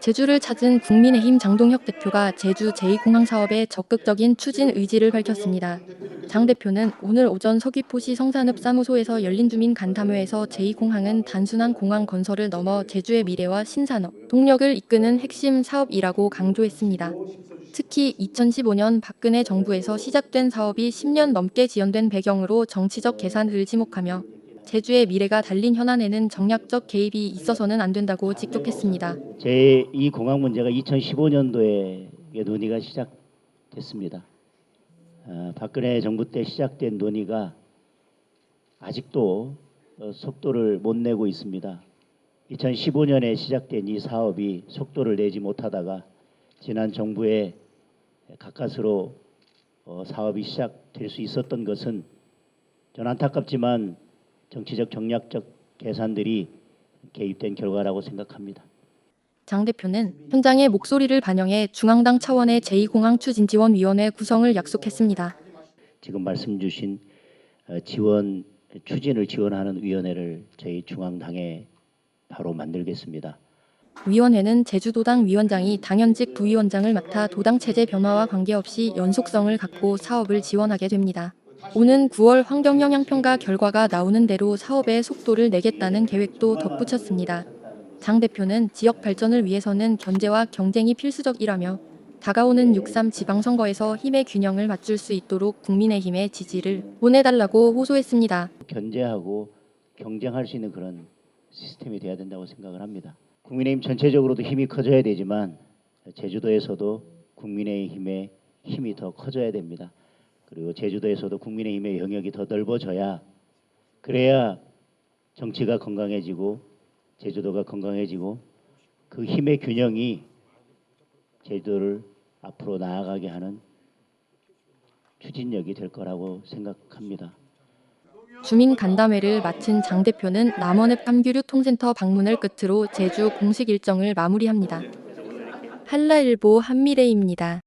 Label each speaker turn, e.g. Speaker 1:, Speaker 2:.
Speaker 1: 제주를 찾은 국민의힘 장동혁 대표가 제주 제2공항 사업의 적극적인 추진 의지를 밝혔습니다. 장 대표는 오늘 오전 서귀포시 성산읍 사무소에서 열린 주민 간담회에서 제2공항은 단순한 공항 건설을 넘어 제주의 미래와 신산업, 동력을 이끄는 핵심 사업이라고 강조했습니다. 특히 2015년 박근혜 정부에서 시작된 사업이 10년 넘게 지연된 배경으로 정치적 계산을 지목하며 제주의 미래가 달린 현안에는 정략적 개입이 있어서는 안 된다고 직격했습니다.
Speaker 2: 제2 공항 문제가 2015년도에 논의가 시작됐습니다. 어, 박근혜 정부 때 시작된 논의가 아직도 어, 속도를 못 내고 있습니다. 2015년에 시작된 이 사업이 속도를 내지 못하다가 지난 정부의 가까스로 어, 사업이 시작될 수 있었던 것은 전 안타깝지만 정치적 정략적 계산들이 개입된 결과라고 생각합니다.
Speaker 1: 장 대표는 현장의 목소리를 반영해 중앙당 차원의 제2공항 추진지원위원회 구성을 약속했습니다.
Speaker 2: 지금 말씀 주신 어, 지원 추진을 지원하는 위원회를 저희 중앙당에 바로 만들겠습니다.
Speaker 1: 위원회는 제주도당 위원장이 당연직 부위원장을 맡아 도당 체제 변화와 관계없이 연속성을 갖고 사업을 지원하게 됩니다. 오는 9월 환경영향평가 결과가 나오는 대로 사업의 속도를 내겠다는 계획도 덧붙였습니다. 장 대표는 지역 발전을 위해서는 견제와 경쟁이 필수적이라며 다가오는 6.3 지방선거에서 힘의 균형을 맞출 수 있도록 국민의힘의 지지를 보내달라고 호소했습니다.
Speaker 2: 견제하고 경쟁할 수 있는 그런 시스템이 돼야 된다고 생각을 합니다. 국민의힘 전체적으로도 힘이 커져야 되지만 제주도에서도 국민의힘의 힘이 더 커져야 됩니다. 그리고 제주도에서도 국민의힘의 영역이 더 넓어져야 그래야 정치가 건강해지고 제주도가 건강해지고 그 힘의 균형이 제주도를 앞으로 나아가게 하는 추진력이 될 거라고 생각합니다.
Speaker 1: 주민 간담회를 마친 장 대표는 남원읍 함규류 통센터 방문을 끝으로 제주 공식 일정을 마무리합니다. 한라일보 한미래입니다.